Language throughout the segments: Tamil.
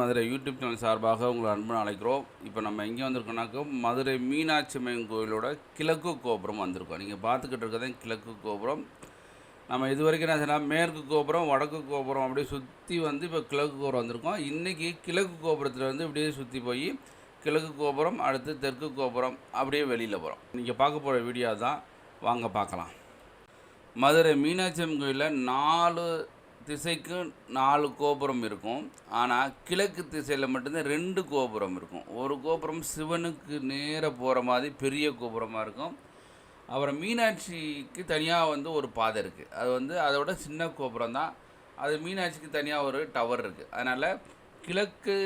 மதுரை யூடியூப் சேனல் சார்பாக உங்களை அன்பு அழைக்கிறோம். இப்போ நம்ம எங்கே வந்திருக்கோம்னாக்கா மதுரை மீனாட்சி அம்மன் கோயிலோட கிழக்கு கோபுரம் வந்திருக்கோம். நீங்கள் பார்த்துக்கிட்டு இருக்கிறது கிழக்கு கோபுரம். நம்ம இது வரைக்கும் என்ன செய்யலாம் மேற்கு கோபுரம் வடக்கு கோபுரம் அப்படியே சுற்றி வந்து இப்போ கிழக்கு கோபுரம் வந்திருக்கோம். இன்றைக்கி கிழக்கு கோபுரத்தில் வந்து இப்படியே சுற்றி போய் கிழக்கு கோபுரம் அடுத்து தெற்கு கோபுரம் அப்படியே வெளியில் போகிறோம் நீங்கள் பார்க்க போகிற வீடியோ தான் வாங்க பார்க்கலாம். மதுரை மீனாட்சி அம்மன் கோயிலில் நாலு திசைக்கும் நாலு கோபுரம் இருக்கும். ஆனால் கிழக்கு திசையில் மட்டும்தான் ரெண்டு கோபுரம் இருக்கும். ஒரு கோபுரம் சிவனுக்கு நேராக போகிற மாதிரி பெரிய கோபுரமாக இருக்கும். அப்புறம் மீனாட்சிக்கு தனியாக வந்து ஒரு பாதை இருக்குது அது வந்து அதோட சின்ன கோபுரம் தான். அது மீனாட்சிக்கு தனியாக ஒரு டவர் இருக்குது அதனால் கிழக்கு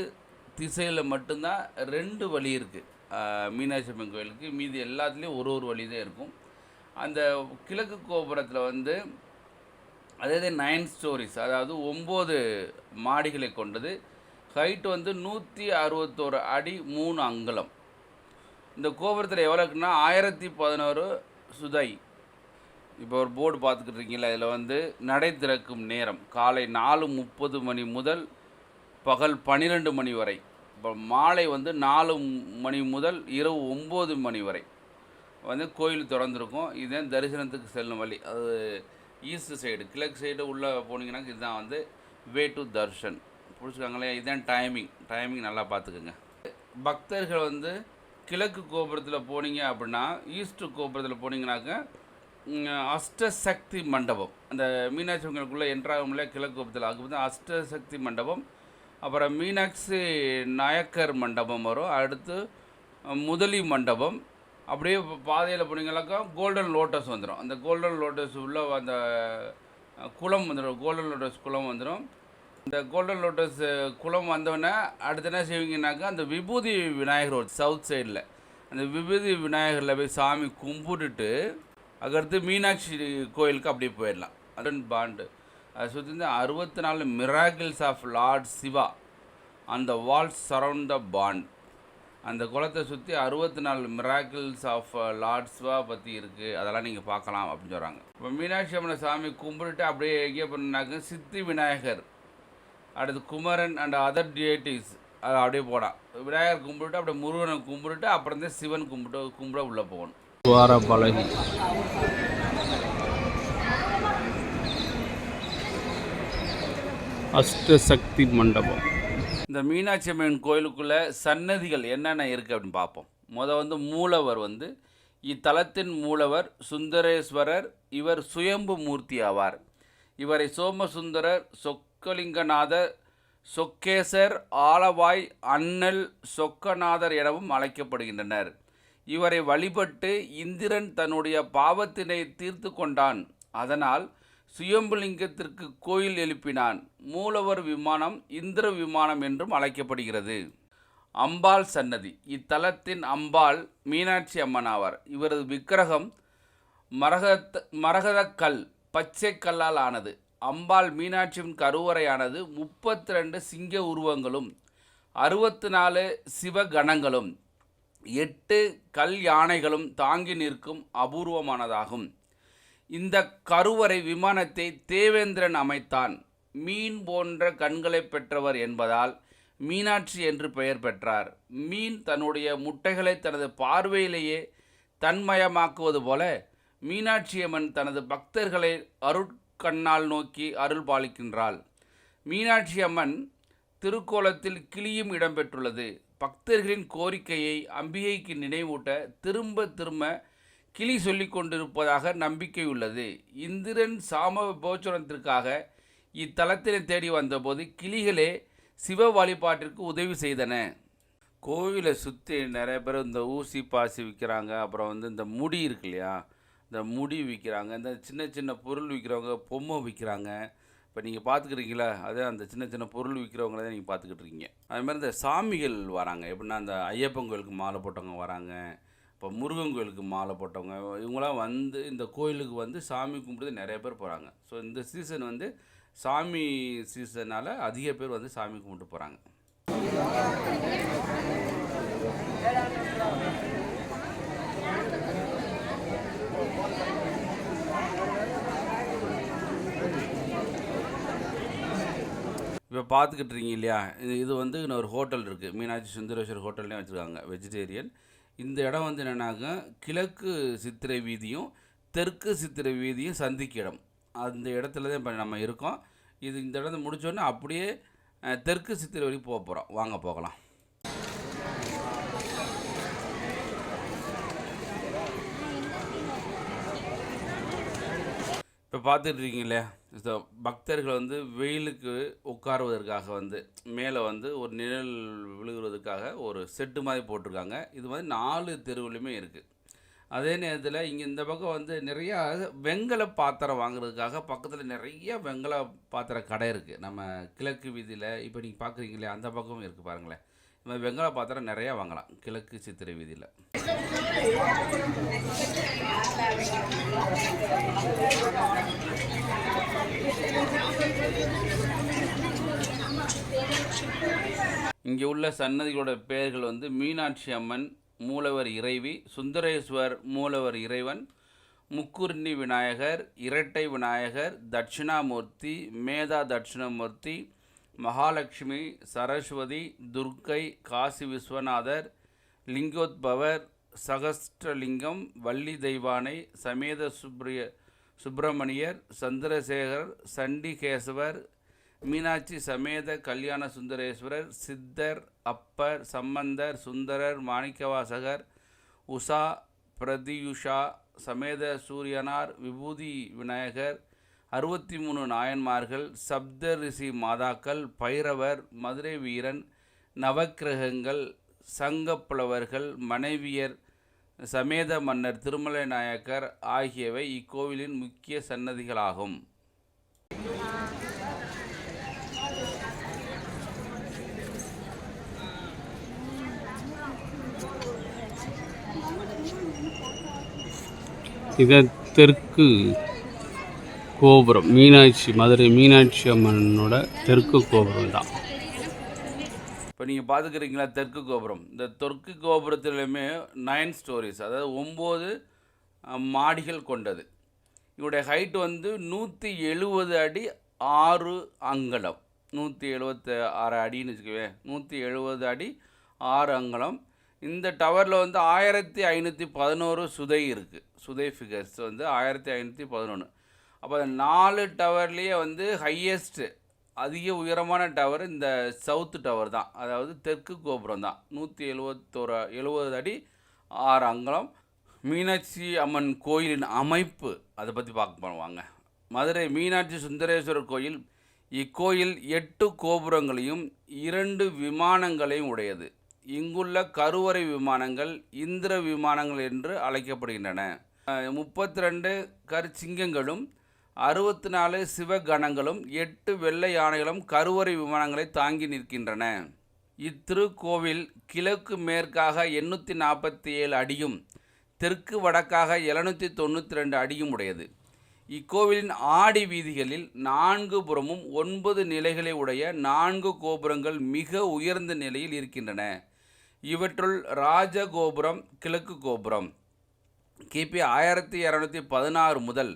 திசையில் மட்டும்தான் ரெண்டு வழி இருக்குது மீனாட்சி அம்மன் கோயிலுக்கு. மீதி எல்லாத்துலேயும் ஒரு ஒரு வழி தான் இருக்கும். அந்த கிழக்கு கோபுரத்தில் வந்து அதாவது நைன் ஸ்டோரிஸ் அதாவது ஒம்பது மாடிகளை கொண்டது. ஹைட் வந்து நூற்றி அறுபத்தோரு அடி மூணு அங்குலம். இந்த கோபுரத்தில் எவ்வளோக்குன்னா ஆயிரத்தி பதினோரு சுதை. இப்போ ஒரு போர்டு பார்த்துக்கிட்டு இருக்கீங்களா இதில் வந்து நடை திறக்கும் நேரம். காலை நாலு முப்பது மணி முதல் பகல் பன்னிரெண்டு மணி வரை. இப்போ மாலை வந்து நாலு மணி முதல் இரவு ஒம்பது மணி வரை. வந்து கோயில் திறந்துருக்கும். இதுதான் தரிசனத்துக்கு செல்லும் வழி. அது ஈஸ்ட் சைடு கிழக்கு சைடு உள்ளே போனீங்கன்னா இதுதான் வந்து வே டு தர்ஷன். பிடிச்சிருக்காங்களே இதுதான் டைமிங் டைமிங் நல்லா பார்த்துக்குங்க. பக்தர்கள் வந்து கிழக்கு கோபுரத்தில் போனீங்க அப்படின்னா ஈஸ்ட் கோபுரத்தில் போனீங்கன்னாக்கா அஷ்டசக்தி மண்டபம். அந்த மீனாட்சி அம்மனுக்குள்ளே என்ட்ராகும்ல கிழக்கு கோபுரத்தில். அது வந்து அஷ்டசக்தி மண்டபம். அப்புறம் மீனாட்சி நாயக்கர் மண்டபம் வரும். அடுத்து முதலி மண்டபம். அப்படியே பாதையில் போனீங்கன்னாக்கா கோல்டன் லோட்டஸ் வந்துடும் அந்த கோல்டன் லோட்டஸ் உள்ள அந்த குளம் வந்துடும் கோல்டன் லோட்டஸ் குளம் வந்துடும் இந்த கோல்டன் லோட்டஸ் குளம் வந்தோடனே அடுத்து என்ன செய்வீங்கன்னாக்கா அந்த விபூதி விநாயகர் ஒரு சவுத் சைடில் அந்த விபூதி விநாயகரில் போய் சாமி கும்பிட்டுட்டு அதுக்கடுத்து மீனாட்சி கோயிலுக்கு அப்படியே போயிடலாம். அடன் பாண்டு அதை சுற்றி அறுபத்தி நாலு மிராக்கிள்ஸ் ஆஃப் லார்ட் சிவா அந்த வால்ஸ் சரவுண்ட் த பாண்ட் அந்த குளத்தை சுற்றி அறுபத்தி நாலு மிராக்கிள்ஸ் ஆஃப் லார்ட்ஸ்வா uh, பற்றி இருக்குது அதெல்லாம் நீங்கள் பார்க்கலாம் அப்படின்னு சொல்கிறாங்க இப்போ மீனாட்சி அம்மனை சாமி கும்பிட்டுட்டு அப்படியே எங்கே பண்ணாக்க சித்தி விநாயகர் அடுத்து குமரன் அண்ட் அதர் டியேட்டிஸ் அது அப்படியே போகலாம் விநாயகர் கும்பிட்டு அப்படியே முருகனை கும்பிட்டுட்டு அப்புறம் தான் சிவன் கும்பிட்டு கும்பிட உள்ளே போகணும். துவாரபலகி அஷ்டசக்தி மண்டபம். இந்த மீனாட்சி அம்மன் கோயிலுக்குள்ளே சன்னதிகள் என்னென்ன இருக்குது அப்படின்னு பார்ப்போம். முத வந்து மூலவர் வந்து இத்தலத்தின் மூலவர் சுந்தரேஸ்வரர் இவர் சுயம்பு மூர்த்தி ஆவார். இவரை சோமசுந்தரர் சொக்கலிங்கநாதர் சொக்கேசர் ஆலவாய் அண்ணல் சொக்கநாதர் எனவும் அழைக்கப்படுகின்றனர். இவரை வழிபட்டு இந்திரன் தன்னுடைய பாவத்தினை தீர்த்து கொண்டான். அதனால் சுயம்புலிங்கத்திற்கு கோயில் எழுப்பினான். மூலவர் விமானம் இந்திர விமானம் என்றும் அழைக்கப்படுகிறது. அம்பாள் சன்னதி. இத்தலத்தின் அம்பாள் மீனாட்சி அம்மன் ஆவார். இவரது விக்கிரகம் மரகத் மரகதக்கல் பச்சை கல்லால் ஆனது. அம்பாள் மீனாட்சியின் கருவறையானது முப்பத்தி ரெண்டு சிங்க உருவங்களும் அறுபத்தி நாலு சிவகணங்களும் எட்டு கல் யானைகளும் தாங்கி நிற்கும் அபூர்வமானதாகும். இந்த கருவறை விமானத்தை தேவேந்திரன் அமைத்தான். மீன் போன்ற கண்களை பெற்றவர் என்பதால் மீனாட்சி என்று பெயர் பெற்றார். மீன் தன்னுடைய முட்டைகளை தனது பார்வையிலேயே தன்மயமாக்குவது போல மீனாட்சியம்மன் தனது பக்தர்களை அருட்கண்ணால் நோக்கி அருள் பாலிக்கின்றாள். மீனாட்சி அம்மன் திருக்கோலத்தில் கிளியும் இடம்பெற்றுள்ளது. பக்தர்களின் கோரிக்கையை அம்பிகைக்கு நினைவூட்ட திரும்ப திரும்ப கிளி சொல்லி கொண்டிருப்பதாக நம்பிக்கை உள்ளது. இந்திரன் சாம போச்சனத்திற்காக இத்தலத்தினை தேடி வந்தபோது கிளிகளே சிவ வழிபாட்டிற்கு உதவி செய்தன. கோவிலை சுற்றி நிறைய பேர் இந்த ஊசி பாசி விற்கிறாங்க அப்புறம் வந்து இந்த முடி இருக்கு இல்லையா? இந்த முடி விற்கிறாங்க இந்த சின்ன சின்ன பொருள் விற்கிறவங்க பொம்மை விற்கிறாங்க இப்போ நீங்கள் பார்த்துக்கிறீங்களா அதே அந்த சின்ன சின்ன பொருள் விற்கிறவங்கள தான் நீங்கள் பார்த்துக்கிட்டு இருக்கீங்க. அது மாதிரி இந்த சாமிகள் வராங்க. எப்படின்னா அந்த ஐயப்பன் கோயிலுக்கு மாலை போட்டவங்க வராங்க. இப்போ முருகன் கோயிலுக்கு மாலை போட்டவங்க இவங்களாம் வந்து இந்த கோயிலுக்கு வந்து சாமி கும்பிட்டு நிறைய பேர் போகிறாங்க ஸோ இந்த சீசன் வந்து சாமி சீசனால் அதிக பேர் வந்து சாமி கும்பிட்டு போகிறாங்க இப்போ பார்த்துக்கிட்டு இருக்கீங்க இல்லையா? இது இது வந்து இன்னொரு ஹோட்டல் இருக்குது மீனாட்சி சுந்தரேஸ்வர் ஹோட்டல்லையும் வச்சுருக்காங்க. வெஜிடேரியன் இந்த இடம் வந்து என்னென்னாக்க கிழக்கு சித்திரை வீதியும் தெற்கு சித்திரை வீதியும் சந்திக்க இடம் அந்த இடத்துல தான் இப்போ நம்ம இருக்கோம். இது இந்த இடத்த முடித்தோடனே அப்படியே தெற்கு சித்திரை வரைக்கும் போக போகிறோம் வாங்க போகலாம். இப்போ பார்த்துட்ருக்கீங்களே பக்தர்கள் வந்து வெயிலுக்கு உட்காருவதற்காக வந்து மேலே வந்து ஒரு நிழல் விழுகிறதுக்காக ஒரு செட்டு மாதிரி போட்டிருக்காங்க. இது மாதிரி நாலு தெருவுலையுமே இருக்குது அதே நேரத்தில் இங்கே இந்த பக்கம் வந்து நிறையா வெங்கல பாத்திரம் வாங்குறதுக்காக பக்கத்தில் நிறைய வெங்கல பாத்திர கடை இருக்குது நம்ம கிழக்கு வீதியில் இப்போ நீங்கள் பார்க்குறீங்களே அந்த பக்கமும் இருக்குது பாருங்களேன். இந்த மாதிரி வெங்கல பாத்திரம் நிறையா வாங்கலாம். கிழக்கு சித்திரை வீதியில். இங்கே உள்ள சன்னதிகளோட பெயர்கள் வந்து மீனாட்சி அம்மன் மூலவர் இறைவி சுந்தரேஸ்வர் மூலவர் இறைவன் முக்குர்ணி விநாயகர் இரட்டை விநாயகர் தட்சிணாமூர்த்தி மேதா தட்சிணாமூர்த்தி மகாலட்சுமி சரஸ்வதி துர்க்கை காசி விஸ்வநாதர் லிங்கோத்பவர் சகஸ்டலிங்கம் வள்ளி தெய்வானை சமேத சுப்ரிய சுப்பிரமணியர் சந்திரசேகர் சண்டிகேசவர் மீனாட்சி சமேத கல்யாண சுந்தரேஸ்வரர் சித்தர் அப்பர் சம்பந்தர் சுந்தரர் மாணிக்கவாசகர் உஷா பிரதியுஷா சமேத சூரியனார் விபூதி விநாயகர் அறுபத்தி மூணு நாயன்மார்கள் சப்த ரிஷி மாதாக்கள் பைரவர் மதுரை வீரன் நவக்கிரகங்கள் சங்கப்புலவர்கள் மனைவியர் சமேத மன்னர் திருமலை நாயக்கர் ஆகியவை இக்கோவிலின் முக்கிய சன்னதிகளாகும். இதன் தெற்கு கோபுரம் மீனாட்சி மதுரை மீனாட்சி அம்மனோட தெற்கு கோபுரம் தான். இப்போ நீங்கள் பார்த்துக்கிறீங்களா தெற்கு கோபுரம்? இந்த தெற்கு கோபுரத்துலையுமே நைன் ஸ்டோரிஸ் அதாவது ஒம்பது மாடிகள் கொண்டது. இதோடைய ஹைட் வந்து நூற்றி எழுபது அடி ஆறு அங்கலம். நூற்றி எழுபத்தி ஆறு அடின்னு வச்சுக்கவே நூற்றி எழுபது அடி ஆறு அங்கலம். இந்த டவரில் வந்து ஆயிரத்தி ஐநூற்றி பதினோரு சுதை இருக்குது சுதை ஃபிகர்ஸ் வந்து ஆயிரத்தி ஐநூற்றி பதினொன்று அப்போ அந்த நாலு டவர்லேயே வந்து ஹையஸ்ட்டு அதிக உயரமான டவர் இந்த சவுத்து டவர் தான். அதாவது தெற்கு கோபுரம் தான். நூற்றி எழுவத்தோரு எழுபது அடி ஆறு அங்கலம். மீனாட்சி அம்மன் கோயிலின் அமைப்பு அதை பற்றி பார்க்க போவாங்க. மதுரை மீனாட்சி சுந்தரேஸ்வரர் கோயில் இக்கோயில் எட்டு கோபுரங்களையும் இரண்டு விமானங்களையும் உடையது. இங்குள்ள கருவறை விமானங்கள் இந்திர விமானங்கள் என்று அழைக்கப்படுகின்றன. முப்பத்தி ரெண்டு கற்சிங்கங்களும் அறுபத்தி நாலு சிவகணங்களும் எட்டு வெள்ளை யானைகளும் கருவறை விமானங்களை தாங்கி நிற்கின்றன. இத்திருக்கோவில் கிழக்கு மேற்காக எண்ணூற்றி நாற்பத்தி ஏழு அடியும் தெற்கு வடக்காக எழுநூற்றி தொண்ணூற்றி ரெண்டு அடியும் உடையது. இக்கோவிலின் ஆடி வீதிகளில் நான்கு புறமும் ஒன்பது நிலைகளை உடைய நான்கு கோபுரங்கள் மிக உயர்ந்த நிலையில் இருக்கின்றன. இவற்றுள் ராஜகோபுரம் கிழக்கு கோபுரம். கிபி ஆயிரத்தி இரநூத்தி பதினாறு முதல்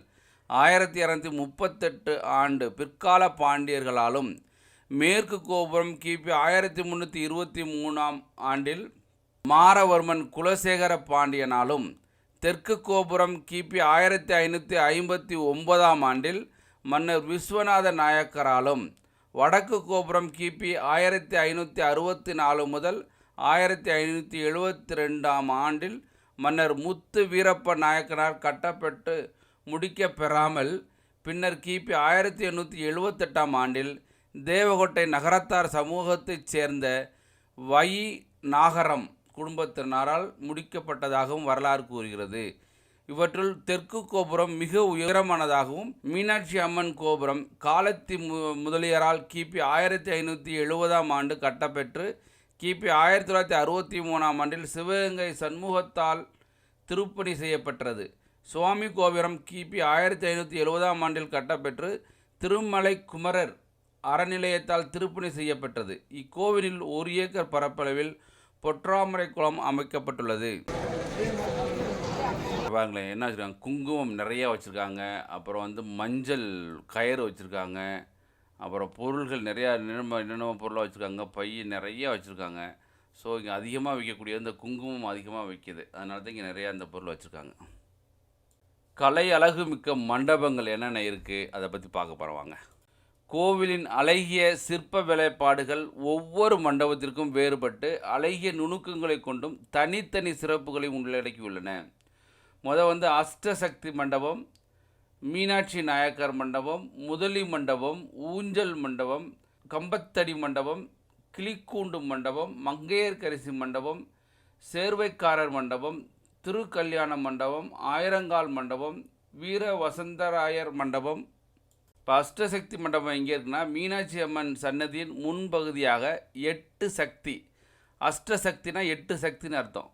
ஆயிரத்தி இரநூத்தி முப்பத்தெட்டு ஆண்டு பிற்கால பாண்டியர்களாலும் மேற்கு கோபுரம் கிபி ஆயிரத்தி முந்நூற்றி இருபத்தி மூணாம் ஆண்டில் மாரவர்மன் குலசேகர பாண்டியனாலும் தெற்கு கோபுரம் கிபி ஆயிரத்தி ஐநூற்றி ஐம்பத்தி ஒன்பதாம் ஆண்டில் மன்னர் விஸ்வநாத நாயக்கராலும் வடக்கு கோபுரம் கிபி ஆயிரத்தி ஐநூற்றி அறுபத்தி நாலு முதல் ஆயிரத்தி ஐநூற்றி எழுபத்தி ரெண்டாம் ஆண்டில் மன்னர் முத்து வீரப்ப நாயக்கரால் கட்டப்பட்டு முடிக்கப் பெறாமல் பின்னர் கிபி ஆயிரத்தி எண்ணூற்றி எழுபத்தெட்டாம் ஆண்டில் தேவகோட்டை நகரத்தார் சமூகத்தைச் சேர்ந்த வை நாகரம் குடும்பத்தினரால் முடிக்கப்பட்டதாகவும் வரலாறு கூறுகிறது. இவற்றுள் தெற்கு கோபுரம் மிக உயரமானதாகவும் மீனாட்சி அம்மன் கோபுரம் காலத்தி மு முதலியரால் கிபி ஆயிரத்தி ஐநூற்றி எழுபதாம் ஆண்டு கட்டப்பெற்று கிபி ஆயிரத்தி தொள்ளாயிரத்தி அறுபத்தி மூணாம் ஆண்டில் சிவகங்கை சண்முகத்தால் திருப்பணி செய்யப்பட்டது சுவாமி கோபுரம் கிபி ஆயிரத்தி ஐநூற்றி எழுபதாம் ஆண்டில் கட்டப்பெற்று திருமலை குமரர் அறநிலையத்தால் திருப்பணி செய்யப்பட்டது இக்கோவிலில் ஒரு ஏக்கர் பரப்பளவில் பொற்றாமரை குளம் அமைக்கப்பட்டுள்ளது. பாருங்களேன் என்ன வச்சுருக்காங்க? குங்குமம் நிறைய வச்சுருக்காங்க. அப்புறம் வந்து மஞ்சள் கயிறு வச்சுருக்காங்க. அப்புறம் பொருள்கள் நிறையா என்னென்ன என்னென்ன பொருளாக வச்சுருக்காங்க. பை நிறைய வச்சுருக்காங்க. ஸோ இங்கே அதிகமாக விற்கக்கூடிய இந்த குங்குமம் அதிகமாக விற்கிது அதனால தான் இங்கே நிறையா இந்த பொருள் வச்சுருக்காங்க. கலை அழகு மிக்க மண்டபங்கள் என்னென்ன இருக்குது அதை பற்றி பார்க்க போகிறோம் வாங்க. கோவிலின் அழகிய சிற்ப வேலைப்பாடுகள் ஒவ்வொரு மண்டபத்திற்கும் வேறுபட்டு அழகிய நுணுக்கங்களை கொண்டும் தனித்தனி சிறப்புகளை உள்ளடக்கியுள்ளன முத வந்து அஷ்டசக்தி மண்டபம் மீனாட்சி நாயக்கர் மண்டபம் முதலி மண்டபம் ஊஞ்சல் மண்டபம் கம்பத்தடி மண்டபம் கிளிக்கூண்டு மண்டபம் மங்கையர்கரிசி மண்டபம் சேர்வைக்காரர் மண்டபம் திருக்கல்யாண மண்டபம் ஆயிரங்கால் மண்டபம் வீர வசந்தராயர் மண்டபம் இப்போ அஷ்டசக்தி மண்டபம் எங்கே இருக்குன்னா மீனாட்சி அம்மன் சன்னதியின் முன்பகுதியாக எட்டு சக்தி. அஷ்டசக்தினா எட்டு சக்தின்னு அர்த்தம்.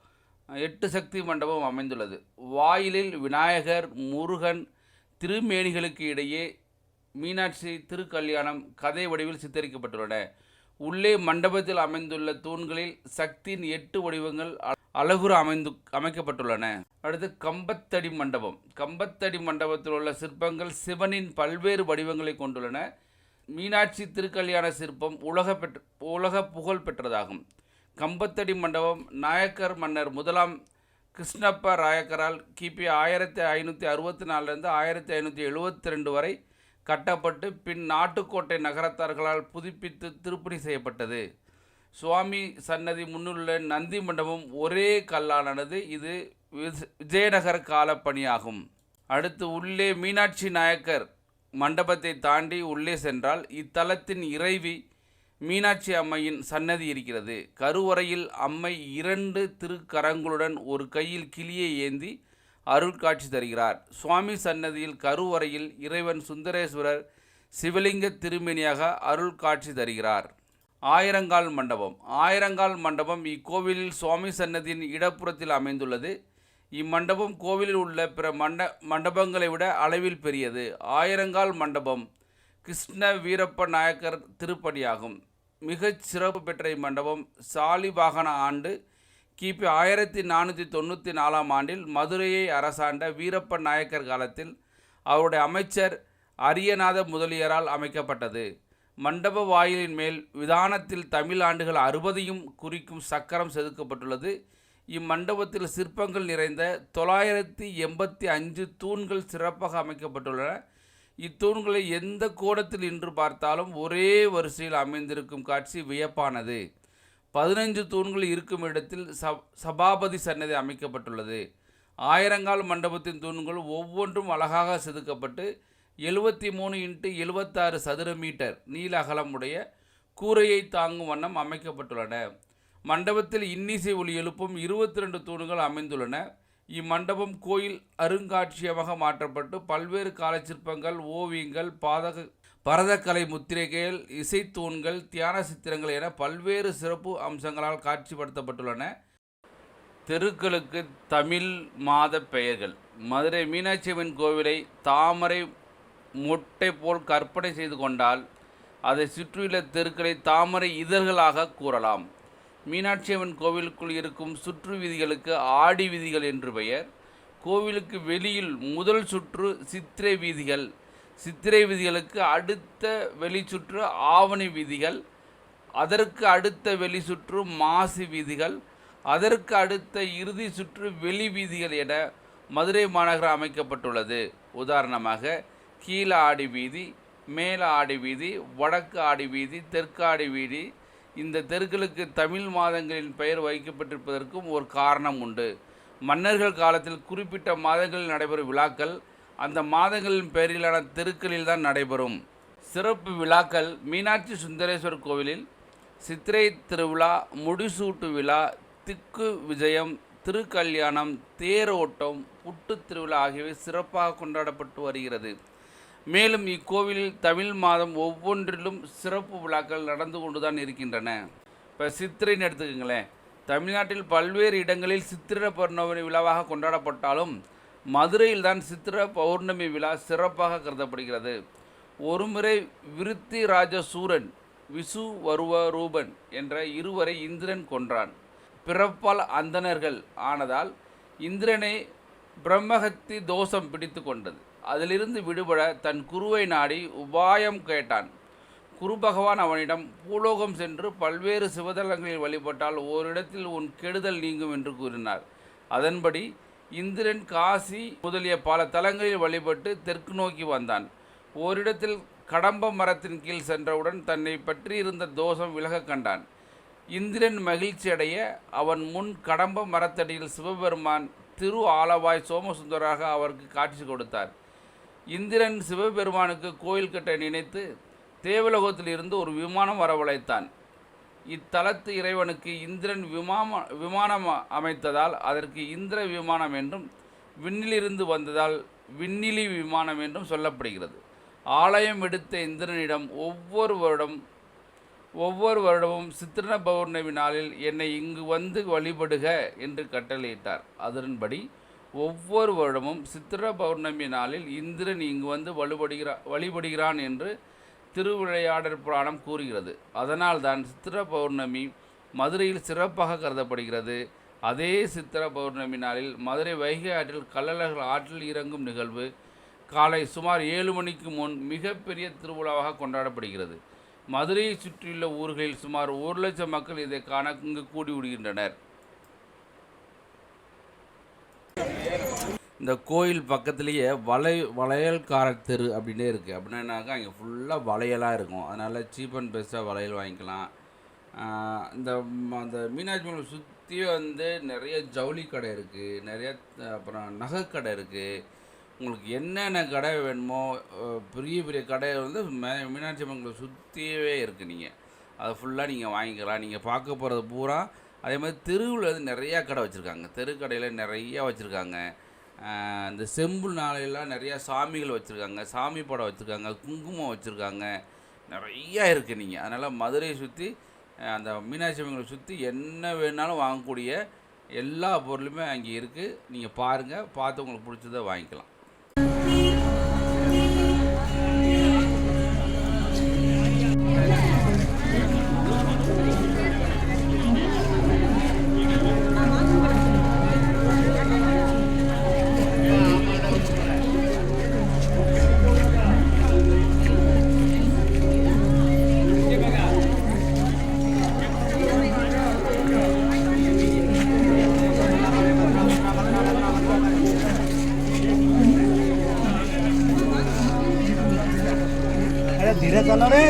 எட்டு சக்தி மண்டபம் அமைந்துள்ளது. வாயிலில் விநாயகர் முருகன் திருமேனிகளுக்கு இடையே மீனாட்சி திருக்கல்யாணம் கதை வடிவில் சித்தரிக்கப்பட்டுள்ளன. உள்ளே மண்டபத்தில் அமைந்துள்ள தூண்களில் சக்தியின் எட்டு வடிவங்கள் அ- அழகுற அமைந்து அமைக்கப்பட்டுள்ளன. அடுத்து கம்பத்தடி மண்டபம். கம்பத்தடி மண்டபத்தில் உள்ள சிற்பங்கள் சிவனின் பல்வேறு வடிவங்களை கொண்டுள்ளன. மீனாட்சி திருக்கல்யாண சிற்பம் உலக பெற்ற உலக புகழ் பெற்றதாகும். கம்பத்தடி மண்டபம் நாயக்கர் மன்னர் முதலாம் கிருஷ்ணப்ப ராயக்கரால் கிபி ஆயிரத்தி ஐநூற்றி அறுபத்தி நாலுலேருந்து ஆயிரத்தி ஐநூற்றி எழுபத்தி ரெண்டு வரை கட்டப்பட்டு பின் நாட்டுக்கோட்டை நகரத்தார்களால் புதுப்பித்து திருப்பணி செய்யப்பட்டது. சுவாமி சன்னதி முன்னுள்ள நந்தி மண்டபம் ஒரே கல்லானது. இது விஜ- விஜயநகர கால பணியாகும் அடுத்து உள்ளே மீனாட்சி நாயக்கர் மண்டபத்தை தாண்டி உள்ளே சென்றால் இத்தலத்தின் இறைவி மீனாட்சி அம்மையின் சன்னதி இருக்கிறது. கருவறையில் அம்மை இரண்டு திருக்கரங்களுடன் ஒரு கையில் கிளியை ஏந்தி அருள்காட்சி தருகிறார். சுவாமி சன்னதியில் கருவறையில் இறைவன் சுந்தரேஸ்வரர் சிவலிங்க திருமேனியாக அருள்காட்சி தருகிறார். ஆயிரங்கால் மண்டபம். ஆயிரங்கால் மண்டபம் இக்கோவிலில் சுவாமி சன்னதியின் இடப்புறத்தில் அமைந்துள்ளது. இம்மண்டபம் கோவிலில் உள்ள பிற மண்ட மண்டபங்களை விட அளவில் பெரியது. ஆயிரங்கால் மண்டபம் கிருஷ்ண வீரப்ப நாயக்கர் திருப்பணியாகும். மிகச் சிறப்பு பெற்ற இம்மண்டபம் சாலிவாகன ஆண்டு கிபி ஆயிரத்தி நானூற்றி தொண்ணூற்றி நாலாம் ஆண்டில் மதுரையை அரசாண்ட வீரப்ப நாயக்கர் காலத்தில் அவருடைய அமைச்சர் அரியநாத முதலியரால் அமைக்கப்பட்டது. மண்டப வாயிலின் மேல் விதானத்தில் தமிழ் ஆண்டுகள் அறுபதையும் குறிக்கும் சக்கரம் செதுக்கப்பட்டுள்ளது. இம்மண்டபத்தில் சிற்பங்கள் நிறைந்த தொள்ளாயிரத்தி எண்பத்தி அஞ்சு தூண்கள் சிறப்பாக அமைக்கப்பட்டுள்ளன. இத்தூண்களை எந்த கோணத்தில் இன்று பார்த்தாலும் ஒரே வரிசையில் அமைந்திருக்கும் காட்சி வியப்பானது. பதினைஞ்சு தூண்கள் இருக்கும் இடத்தில் சப் சபாபதி சன்னதி அமைக்கப்பட்டுள்ளது. ஆயிரங்கால் மண்டபத்தின் தூண்கள் ஒவ்வொன்றும் அழகாக செதுக்கப்பட்டு எழுபத்தி மூணு இன்ட்டு எழுபத்தாறு சதுர மீட்டர் நீள அகலமுடைய கூரையை தாங்கும் வண்ணம் அமைக்கப்பட்டுள்ளன. மண்டபத்தில் இன்னிசை ஒளி எழுப்பும் இருபத்தி ரெண்டு தூண்கள் அமைந்துள்ளன. இம்மண்டபம் கோயில் அருங்காட்சியகமாக மாற்றப்பட்டு பல்வேறு காலச்சிற்பங்கள் ஓவியங்கள் பாதக பரதக்கலை முத்திரைகள் இசைத்தூண்கள் தியான சித்திரங்கள் என பல்வேறு சிறப்பு அம்சங்களால் காட்சிப்படுத்தப்பட்டுள்ளன. தெருக்களுக்கு தமிழ் மாத பெயர்கள். மதுரை மீனாட்சி அம்மன் கோவிலை தாமரை மொட்டை போல் கற்பனை செய்து கொண்டால் அதை சுற்றியுள்ள தெருக்களை தாமரை இதழ்களாக கூறலாம். மீனாட்சி அம்மன் கோவிலுக்குள் இருக்கும் சுற்று வீதிகளுக்கு ஆடி வீதிகள் என்று பெயர். கோவிலுக்கு வெளியில் முதல் சுற்று சித்திரை வீதிகள். சித்திரை வீதிகளுக்கு அடுத்த வெளிச்சுற்று ஆவணி வீதிகள் அதற்கு அடுத்த வெளி சுற்று மாசி வீதிகள் அதற்கு அடுத்த இறுதி சுற்று வெளி வீதிகள் என மதுரை மாநகரம் அமைக்கப்பட்டுள்ளது. உதாரணமாக கீழ ஆடி வீதி மேல ஆடி வீதி வடக்கு ஆடி வீதி தெற்கு ஆடி வீதி இந்த தெருக்களுக்கு தமிழ் மாதங்களின் பெயர் வைக்கப்பட்டிருப்பதற்கும் ஒரு காரணம் உண்டு. மன்னர்கள் காலத்தில் குறிப்பிட்ட மாதங்களில் நடைபெறும் விழாக்கள் அந்த மாதங்களின் பெயரிலான தெருக்களில் தான் நடைபெறும். சிறப்பு விழாக்கள் மீனாட்சி சுந்தரேஸ்வர் கோவிலில் சித்திரை திருவிழா முடிசூட்டு விழா திக்கு விஜயம் திருக்கல்யாணம் தேரோட்டம் புட்டு திருவிழா ஆகியவை சிறப்பாக கொண்டாடப்பட்டு வருகிறது. மேலும் இக்கோவிலில் தமிழ் மாதம் ஒவ்வொன்றிலும் சிறப்பு விழாக்கள் நடந்து கொண்டுதான் இருக்கின்றன. இப்போ சித்திரைன்னு எடுத்துக்கோங்களேன். தமிழ்நாட்டில் பல்வேறு இடங்களில் சித்திர பௌர்ணமி விழாவாக கொண்டாடப்பட்டாலும் மதுரையில் தான் சித்திர பௌர்ணமி விழா சிறப்பாக கருதப்படுகிறது. ஒருமுறை விருத்தி ராஜ சூரன் விசு வருவ ரூபன் என்ற இருவரை இந்திரன் கொன்றான். பிறப்பால் அந்தணர்கள் ஆனதால் இந்திரனை பிரம்மஹத்தி தோஷம் பிடித்து கொண்டது. அதிலிருந்து விடுபட தன் குருவை நாடி உபாயம் கேட்டான். குரு பகவான் அவனிடம் பூலோகம் சென்று பல்வேறு சிவதலங்களில் வழிபட்டால் ஓரிடத்தில் உன் கெடுதல் நீங்கும் என்று கூறினார். அதன்படி இந்திரன் காசி முதலிய பல தலங்களில் வழிபட்டு தெற்கு நோக்கி வந்தான். ஓரிடத்தில் கடம்ப மரத்தின் கீழ் சென்றவுடன் தன்னை பற்றி இருந்த தோஷம் விலகக் கண்டான். இந்திரன் மகிழ்ச்சியடைய அவன் முன் கடம்ப மரத்தடியில் சிவபெருமான் திரு ஆலவாய் சோமசுந்தராக அவருக்கு காட்சி கொடுத்தார். இந்திரன் சிவபெருமானுக்கு கோயில் கட்ட நினைத்து தேவலோகத்தில் இருந்து ஒரு விமானம் வரவழைத்தான். இத்தலத்து இறைவனுக்கு இந்திரன் விமாம விமானம் அமைத்ததால் அதற்கு இந்திர விமானம் என்றும் விண்ணிலிருந்து வந்ததால் விண்ணிலி விமானம் என்றும் சொல்லப்படுகிறது. ஆலயம் எடுத்த இந்திரனிடம் ஒவ்வொரு வருடம் ஒவ்வொரு வருடமும் சித்திர பௌர்ணமி நாளில் என்னை இங்கு வந்து வழிபடுக என்று கட்டளையிட்டார். அதன்படி ஒவ்வொரு வருடமும் சித்திர பௌர்ணமி நாளில் இந்திரன் இங்கு வந்து வழிபடுகிறா வழிபடுகிறான் என்று திருவிளையாடற் புராணம் கூறுகிறது. அதனால்தான் சித்திர பௌர்ணமி மதுரையில் சிறப்பாக கருதப்படுகிறது. அதே சித்திர பௌர்ணமி நாளில் மதுரை வைகை ஆற்றில் கள்ளழகர் ஆற்றில் இறங்கும் நிகழ்வு காலை சுமார் ஏழு மணிக்கு முன் மிகப்பெரிய திருவிழாவாக கொண்டாடப்படுகிறது. மதுரையை சுற்றியுள்ள ஊர்களில் சுமார் ஒரு லட்சம் மக்கள் இதை காண இங்கு கூடி விடுகின்றனர் இந்த கோயில் பக்கத்துலேயே வளை வளையல்காரர் தெரு அப்படின்னே இருக்குது அப்படின்னாக்கா அங்கே ஃபுல்லாக வளையலாக இருக்கும். அதனால் சீப் அண்ட் பெஸ்ட்டாக வளையல் வாங்கிக்கலாம். இந்த ம- அந்த மீனாட்சி மலை சுற்றி வந்து நிறைய ஜவுளி கடை இருக்குது நிறைய அப்புறம் நகை கடை இருக்குது உங்களுக்கு என்னென்ன கடை வேணுமோ பெரிய பெரிய கடை வந்து மே- மீனாட்சி மங்கலம் சுற்றியவே இருக்குது நீங்கள் அதை ஃபுல்லாக நீங்கள் வாங்கிக்கலாம். நீங்கள் பார்க்க போகிறது பூரா அதே மாதிரி தெருவில் வந்து நிறையா கடை வச்சுருக்காங்க. தெருக்கடையில் நிறையா வச்சுருக்காங்க. இந்த செம்பு நாளையெல்லாம் நிறையா சாமிகள் வச்சுருக்காங்க சாமி படம் வச்சுருக்காங்க குங்குமம் வச்சுருக்காங்க. நிறையா இருக்குது நீங்கள் அதனால் மதுரையை சுற்றி அந்த மீனாட்சி அம்மங்களை சுற்றி என்ன வேணாலும் வாங்கக்கூடிய எல்லா பொருளுமே அங்கே இருக்குது நீங்கள் பாருங்கள் பார்த்து உங்களுக்கு பிடிச்சதை வாங்கிக்கலாம். ধীরে চলবে